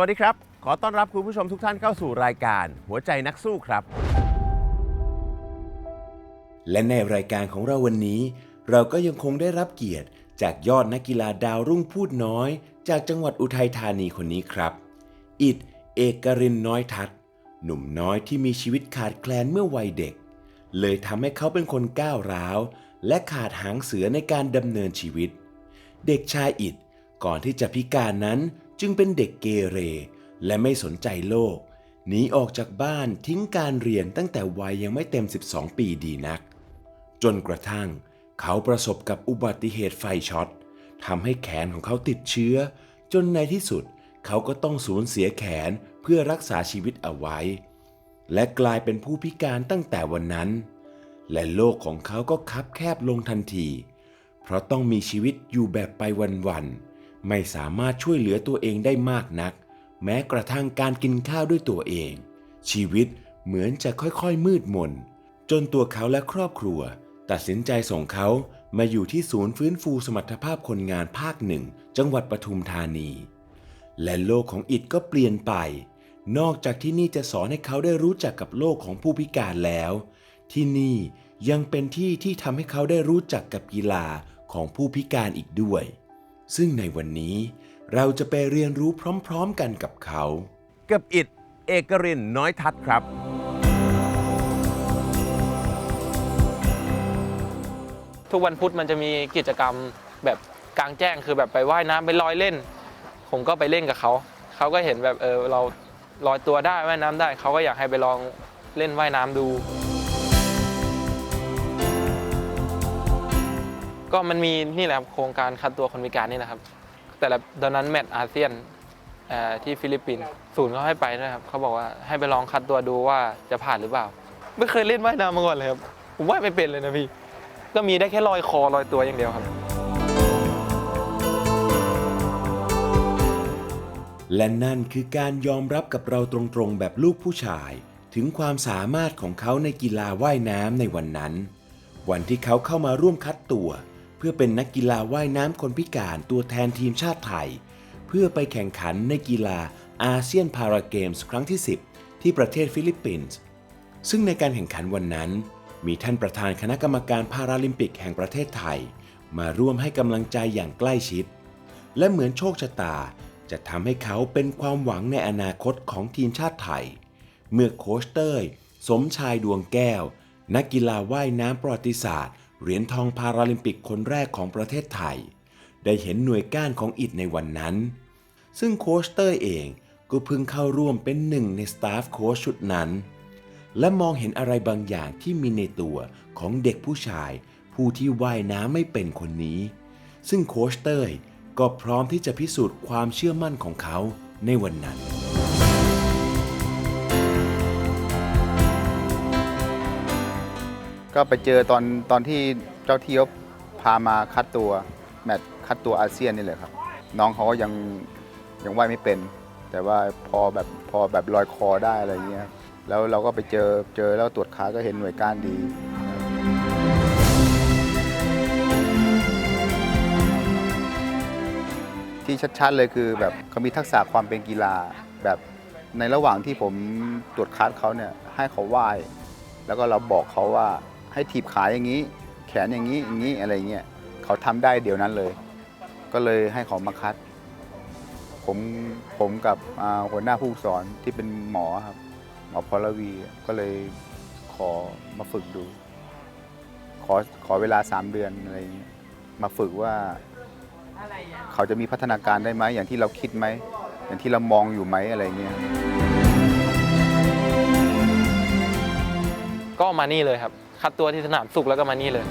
วัสดีครับ ขอต้อนรับคุณผู้ชมทุกท่านเข้าสู่รายการ หัวใจนักสู้ครับ และในรายการของเราวันนี้ เราก็ยังคงได้รับเกียรติ จากยอดนักกีฬาดาวรุ่งพูดน้อย จากจังหวัดอุทัยธานีคนนี้ครับ อิดเอกรินน้อยทัศหนุ่มน้อยที่มีชีวิตขาดแคลนเมื่อวัยเด็ก เลยทำให้เขาเป็นคนก้าวร้าว และขาดหางเสือในการดำเนินชีวิต เด็กชายอิดก่อนที่จะพิการนั้น จึงเป็นเด็กเกเร และไม่สนใจโลกหนีออกจากบ้านทิ้งการเรียนตั้งแต่วัยยังไม่เต็ม 12 ปีดีนัก จนกระทั่ง เขาประสบกับอุบัติเหตุไฟช็อตทำให้แขนของเขาติดเชื้อ จนในที่สุดเขาก็ต้องสูญเสียแขนเพื่อรักษาชีวิตเอาไว้ และกลายเป็นผู้พิการตั้งแต่วันนั้น และโลกของเขาก็คับแคบลงทันที เพราะต้องมีชีวิตอยู่แบบไปวันๆ ไม่สามารถช่วยเหลือตัวเองได้มากนัก แม้กระทั่งการกินข้าวด้วยตัวเอง ชีวิตเหมือนจะค่อยๆมืดมน จนตัวเขาและครอบครัว ตัดสินใจส่งเขามาอยู่ที่ศูนย์ฟื้นฟูสมรรถภาพคนงานภาคหนึ่ง จังหวัดปทุมธานี และโลกของอิดก็เปลี่ยนไป นอกจากที่นี่จะสอนให้เขาได้รู้จักกับโลกของผู้พิการแล้ว ที่นี่ยังเป็นที่ที่ทำให้เขาได้รู้จักกับกีฬาของผู้พิการอีกด้วย ซึ่งในวันนี้เราจะไปเรียนรู้พร้อมๆกันกับเขา กับอิดเอกรินน้อยทัศน์ครับ ทุกวันพุธมันจะมีกิจกรรมแบบกลางแจ้งคือแบบไปว่ายน้ำไปลอยเล่น ผมก็ไปเล่นกับเขาเขาก็เห็นแบบเออเราลอยตัวได้ว่ายน้ำได้เขาก็อยากให้ไปลองเล่นว่ายน้ำดู ก็มันมีนี่แหละครับโครงการคัดตัวคนพิการนี่นะครับ แต่ละตอนนั้นแมตช์อาเซียนที่ฟิลิปปินส์ศูนย์เขาให้ไปด้วยครับเขาบอกว่าให้ไปลองคัดตัวดูว่าจะผ่านหรือเปล่า ไม่เคยเล่นว่ายน้ำมาก่อนเลยครับผมว่ายไม่เป็นเลยนะพี่ ก็มีได้แค่ลอยคอลอยตัวอย่างเดียวครับ และนั่นคือการยอมรับกับเราตรงๆ แบบลูกผู้ชาย ถึงความสามารถของเขาในกีฬาว่ายน้ำในวันนั้น วันที่เขาเข้ามาร่วมคัดตัว เพื่อเป็นนักกีฬาว่ายน้ำคนพิการตัวแทนทีมชาติไทย เพื่อไปแข่งขันในกีฬาอาเซียนพาราเกมส์ครั้งที่ 10 ที่ประเทศฟิลิปปินส์ซึ่งในการแข่งขันวันนั้น มีท่านประธานคณะกรรมการพาราลิมปิกแห่งประเทศไทย มาร่วมให้กำลังใจอย่างใกล้ชิด และเหมือนโชคชะตา จะทำให้เขาเป็นความหวังในอนาคตของทีมชาติไทย เมื่อโคชเต้ย สมชายดวงแก้ว นักกีฬาว่ายน้ำประวัติศาสตร์ เหรียญทองพาราลิมปิกคนแรกของประเทศไทย ได้เห็นหน่วยก้านของอิดในวันนั้น ซึ่งโคชเต้ยเองก็เพิ่งเข้าร่วมเป็นหนึ่งในสตาฟโค้ชชุดนั้น และมองเห็นอะไรบางอย่างที่มีในตัวของเด็กผู้ชาย ผู้ที่ว่ายน้ำไม่เป็นคนนี้ ซึ่งโคชเต้ยก็พร้อมที่จะพิสูจน์ความเชื่อมั่นของเขาในวันนั้น ก็ไปเจอตอนตอนที่เจ้าที่เขาพามาคัดตัวแมตช์คัดตัวอาเซียนนี่แหละครับ น้องเขาก็ยังยังว่ายไม่เป็น แต่ว่าพอแบบพอแบบลอยคอได้อะไรเงี้ยแล้วเราก็ไปเจอเจอแล้วตรวจขาก็เห็นหน่วยก้านดี ที่ชัดๆเลยคือแบบเขามีทักษะความเป็นกีฬาแบบในระหว่างที่ผมตรวจคัดเขาเนี่ยให้เขาว่ายแล้วก็เราบอกเขาว่า ให้ถีบขาอย่างนี้ แขนอย่างนี้อย่างนี้อะไรเงี้ยเขาทำได้เดี๋ยวนั้นเลย ก็เลยให้เขามาคัด ผมผมกับหัวหน้าผู้สอนที่เป็นหมอครับ หมอพลวีก็เลยขอมาฝึกดู ขอขอเวลา3เดือนอะไรเงี้ยมาฝึกว่า เขาจะมีพัฒนาการได้ไหมอย่างที่เราคิดไหมอย่างที่เรามองอยู่ไหมอะไรเงี้ยก็มานี่เลยครับ คัดตัวที่สนามสุขแล้วก็มานี่เลย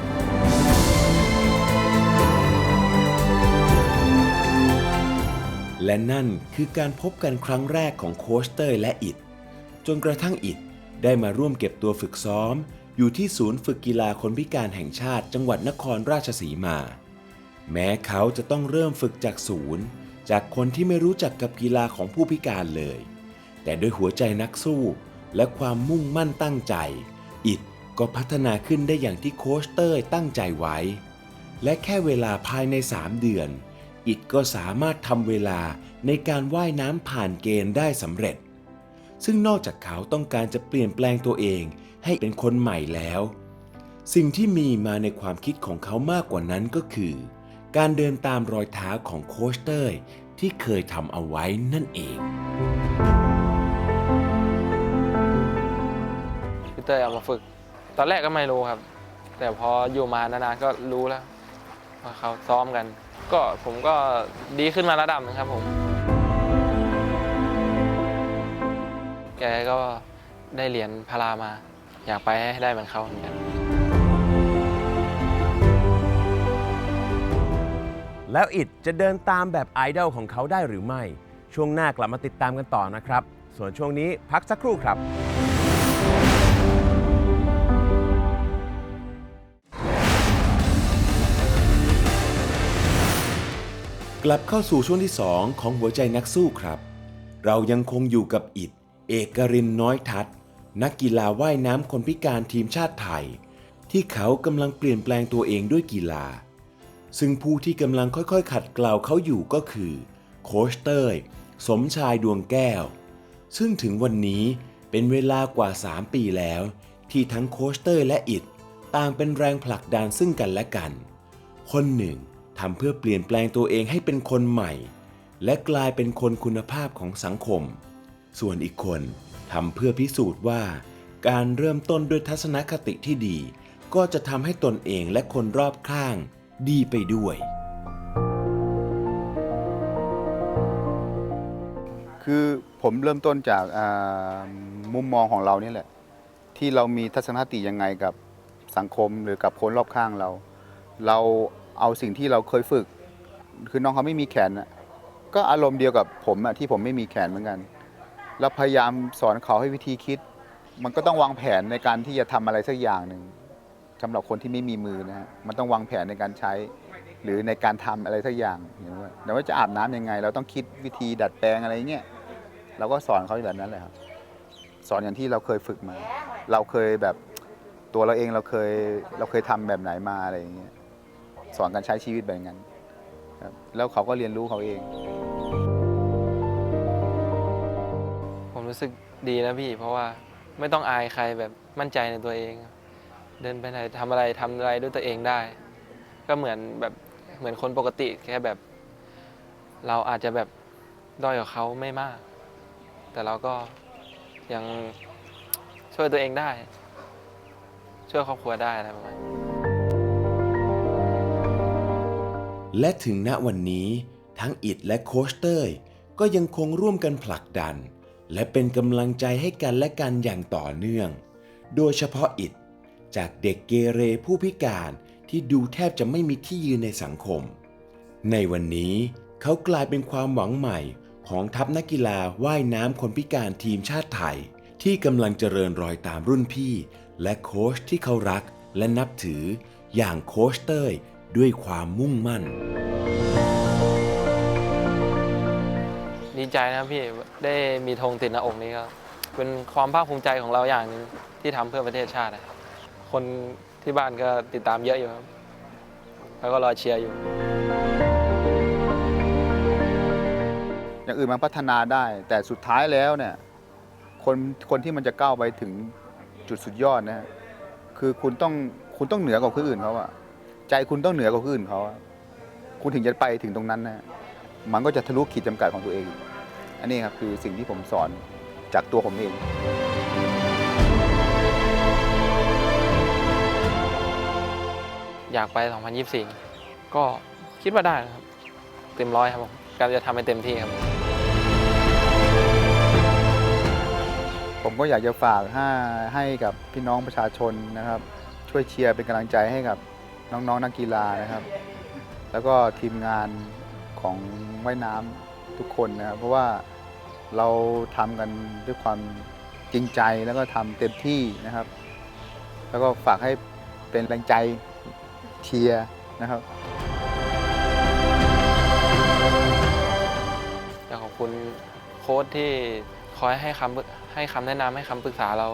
และนั่นคือการพบกันครั้งแรกของโคชเต้ยและอิดจนกระทั่งอิดได้มาร่วมเก็บตัวฝึกซ้อม อยู่ที่ศูนย์ฝึกกีฬาคนพิการแห่งชาติจังหวัดนครราชสีมา แม้เขาจะต้องเริ่มฝึกจากศูนย์ จากคนที่ไม่รู้จักกับกีฬาของผู้พิการเลย แต่ด้วยหัวใจนักสู้และความมุ่งมั่นตั้งใจ ก็พัฒนาขึ้นได้อย่างที่โคชเต้ยตั้งใจไว้ และแค่เวลาภายใน 3 เดือน อิดก็สามารถทำเวลาในการว่ายน้ำผ่านเกณฑ์ได้สำเร็จ ซึ่งนอกจากเขาต้องการจะเปลี่ยนแปลงตัวเองให้เป็นคนใหม่แล้ว สิ่งที่มีมาในความคิดของเขามากกว่านั้นก็คือ การเดินตามรอยเท้าของโคชเตอร์ที่เคยทำเอาไว้นั่นเองพี่เต้ยเอามาฝึก ตอนแรกก็ไม่รู้ครับ แต่พออยู่มานานๆก็รู้แล้วว่าเขาซ้อมกัน ก็ผมก็ดีขึ้นมาระดับหนึงครับผม แกก็ได้เหรียญพารามา อยากไปให้ได้เหมือนเขาเหมือนกัน แล้วอิดจะเดินตามแบบไอดอลของเขาได้หรือไม่ ช่วงหน้ากลับมาติดตามกันต่อนะครับ ส่วนช่วงนี้พักสักครู่ครับ ลับเข้าสู่ช่วงที่ 2 ของหัวใจนักสู้ครับ เรายังคงอยู่กับอิดเอกรินน้อยทัศนักกีฬาว่ายน้ำคนพิการทีมชาติไทย ที่เขากำลังเปลี่ยนแปลงตัวเองด้วยกีฬา ซึ่งผู้ที่กำลังค่อยๆ ขัดเกลาเขาอยู่ก็คือ โคชเต้ย สมชายดวงแก้ว ซึ่งถึงวันนี้เป็นเวลากว่า 3 ปีแล้ว ที่ทั้งโคชเต้ยและอิดต่างเป็นแรงผลักดันซึ่งกันและกัน คนหนึ่ง ทำเพื่อเปลี่ยนแปลงตัวเองให้เป็นคนใหม่ และกลายเป็นคนคุณภาพของสังคม ส่วนอีกคนทำเพื่อพิสูจน์ว่า การเริ่มต้นด้วยทัศนคติที่ดี ก็จะทำให้ตนเองและคนรอบข้างดีไปด้วย คือผมเริ่มต้นจากอ่ามุมมองของเรานี่แหละ ที่เรามีทัศนคติยังไงกับสังคมหรือกับคนรอบข้างเรา เรา เอาสิ่งที่เราเคยฝึก คือน้องเขาไม่มีแขนน่ะก็อารมณ์เดียวกับผมอะที่ผมไม่มีแขนเหมือนกันเราพยายามสอนเขาให้วิธีคิด มันก็ต้องวางแผนในการที่จะทำอะไรสักอย่างหนึ่งสำหรับคนที่ไม่มีมือนะฮะมันต้องวางแผนในการใช้ หรือในการทำอะไรสักอย่างอย่างว่าแต่ว่าจะอาบน้ำยังไง เราต้องคิดวิธีดัดแปลงอะไรเงี้ยเราก็สอนเขาแบบนั้นแหละครับ สอนอย่างที่เราเคยฝึกมา เราเคยแบบตัวเราเองเราเคยเราเคยทำแบบไหนมาอะไรอย่างเงี้ย สอนการใช้ชีวิตแบบนั้นครับแล้วเขาก็เรียนรู้เขาเอง ผมรู้สึกดีนะพี่ เพราะว่าไม่ต้องอายใครแบบมั่นใจในตัวเอง เดินไปไหนทำอะไรทำอะไรด้วยตัวเองได้ ก็เหมือนแบบเหมือนคนปกติแค่แบบ เราอาจจะแบบด้อยกว่าเขาไม่มาก แต่เราก็ยังช่วยตัวเองได้ ช่วยครอบครัวได้อะไรประมาณนี้ และถึงณวันนี้ทั้งอิดและโคชเต้ยก็ยังคงร่วมกันผลักดัน และเป็นกำลังใจให้กันและกันอย่างต่อเนื่อง โดยเฉพาะอิดจากเด็กเกเรผู้พิการที่ดูแทบจะไม่มีที่ยืนในสังคม ในวันนี้เขากลายเป็นความหวังใหม่ของทัพนักกีฬาว่ายน้ำคนพิการทีมชาติไทย ที่กำลังเจริญรอยตามรุ่นพี่ และโค้ชที่เขารักและนับถืออย่างโค้ชเต้ย ด้วยความมุ่งมั่น ดีใจนะครับพี่ได้มีธงติดหน้าอกนี้ก็เป็นความภาคภูมิใจของเราอย่างหนึ่งที่ทำเพื่อประเทศชาตินะครับคนที่บ้านก็ติดตามเยอะอยู่ครับแล้วก็รอเชียร์อยู่ อย่างอื่นมันพัฒนาได้ แต่สุดท้ายแล้วเนี่ยคนคนที่มันจะก้าวไปถึงจุดสุดยอดนะฮะคือคุณต้องคุณต้องเหนือกว่าคนอื่นเขาอะ ใจคุณต้องเหนือกว่าคนอื่นเขาอะคุณถึงจะไปถึงตรงนั้นนะฮะมันก็จะทะลุขีดจำกัดของตัวเอง อันนี้ครับคือสิ่งที่ผมสอนจากตัวผมเองอยากไป 2024 ก็คิดว่าได้นะครับ เต็มร้อยครับผมการจะทำให้เต็มที่ครับผมผมก็อยากจะฝากให้ให้กับพี่น้องประชาชนนะครับ ช่วยเชียร์เป็นกำลังใจให้กับ น้องๆนนักกีฬานะครับ แล้วก็ทีมงานของว่ายน้ำทุกคนนะครับ เพราะว่าเราทำกันด้วยความจริงใจแล้วก็ทำเต็มที่นะครับ แล้วก็ฝากให้เป็นแรงใจเชียร์นะครับอยากขอบคุณโค้ชที่คอยให้คำให้คำแนะนำให้คำปรึกษาเรา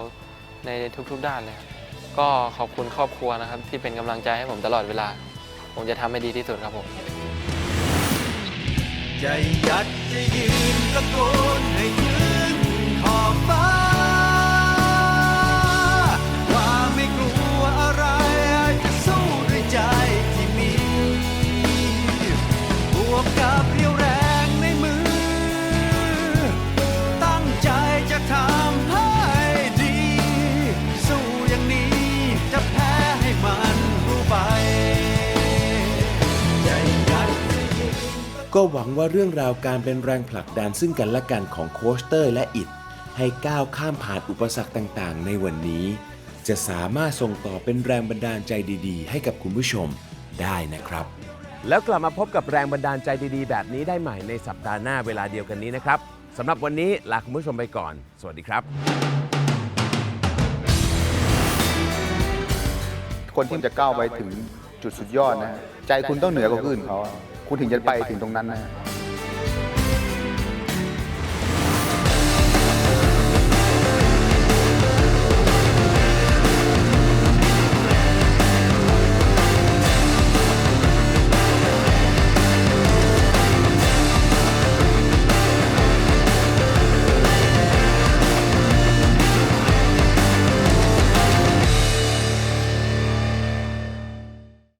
ในทุกๆด้านเลยครับ ก็ขอบคุณครอบครัวนะครับ ที่เป็นกำลังใจให้ผมตลอดเวลา ผมจะทำให้ดีที่สุดครับผม จะยัดจะยืนตะโกนให้ถึงขอบฟ้า ว่าไม่กลัวอะไรจะสู้ด้วยใจที่มีบวกกับ ก็หวังว่าเรื่องราวการเป็นแรงผลักดันซึ่งกันและกันของโคชเตอร์และอิดให้ก้าวข้ามผ่านอุปสรรคต่างๆ ในวันนี้ จะสามารถส่งต่อเป็นแรงบันดาลใจดีๆ ให้กับคุณผู้ชมได้นะครับ แล้วกลับมาพบกับแรงบันดาลใจดีๆ แบบนี้ได้ใหม่ในสัปดาห์หน้าเวลาเดียวกันนี้นะครับสำหรับวันนี้ลาคุณผู้ชมไปก่อน สวัสดีครับ คนที่จะก้าวไปถึงจุดสุดยอดนะฮะใจคุณต้องเหนือกว่าคนอื่นเขา คุณถึงจะไปถึงตรงนั้นนะ